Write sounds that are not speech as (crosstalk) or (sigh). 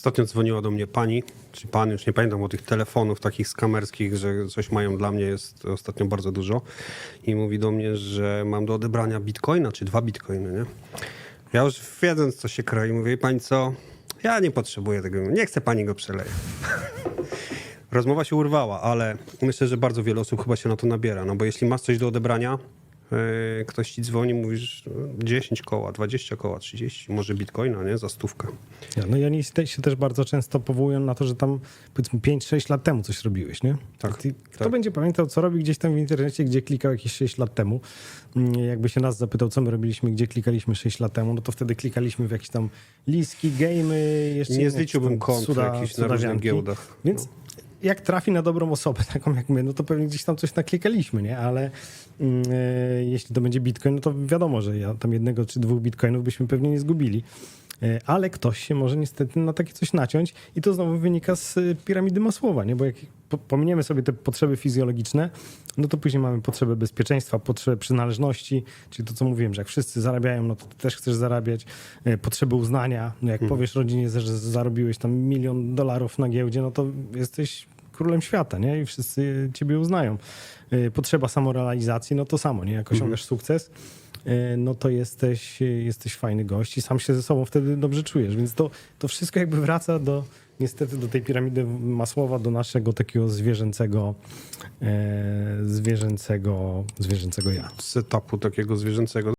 Ostatnio dzwoniła do mnie pani, czy pan, już nie pamiętam, o tych telefonów takich skamerskich, że coś mają dla mnie, jest ostatnio bardzo dużo. I mówi do mnie, że mam do odebrania bitcoina, czy dwa bitcoiny, nie? Ja już wiedząc, co się kroi, mówię, pani co, ja nie potrzebuję tego, nie chcę pani go przeleje. (laughs) Rozmowa się urwała, ale myślę, że bardzo wiele osób chyba się na to nabiera, no bo jeśli masz coś do odebrania, ktoś ci dzwoni, mówisz yy, 10 koła, 20 koła, 30, może bitcoina, nie, za stówkę. Ja, no i oni się też bardzo często powołują na to, że tam powiedzmy 5-6 lat temu coś robiłeś, nie? Tak, Ty, kto tak. będzie pamiętał, co robi gdzieś tam w internecie, gdzie klikał jakieś 6 lat temu? Mm, Jakby się nas zapytał, co my robiliśmy, gdzie klikaliśmy 6 lat temu, no to wtedy klikaliśmy w jakieś tam liski, gamey, jeszcze Nie zliczyłbym kont cuda- jakichś na różnych giełdach. Więc jak trafi na dobrą osobę, (laughs) taką jak my, no to pewnie gdzieś tam coś naklikaliśmy, nie? Ale e, jeśli to będzie bitcoin, no to wiadomo, że ja tam jednego czy dwóch bitcoinów byśmy pewnie nie zgubili. E, Ale ktoś się może niestety na takie coś naciąć i to znowu wynika z e, piramidy Masłowa, nie? Bo jak po- pominiemy sobie te potrzeby fizjologiczne, no to później mamy potrzebę bezpieczeństwa, potrzebę przynależności, czyli to, co mówiłem, że jak wszyscy zarabiają, no to ty też chcesz zarabiać, e, potrzeby uznania, no jak powiesz rodzinie, że zarobiłeś tam milion dolarów na giełdzie, no to jesteś królem świata, nie? I wszyscy ciebie uznają. Potrzeba samorealizacji, no to samo, nie? Jak osiągasz sukces, no to jesteś, jesteś fajny gość i sam się ze sobą wtedy dobrze czujesz, więc to, to wszystko jakby wraca do, niestety do tej piramidy Masłowa, do naszego takiego zwierzęcego, e, zwierzęcego, zwierzęcego ja. Setupu takiego zwierzęcego.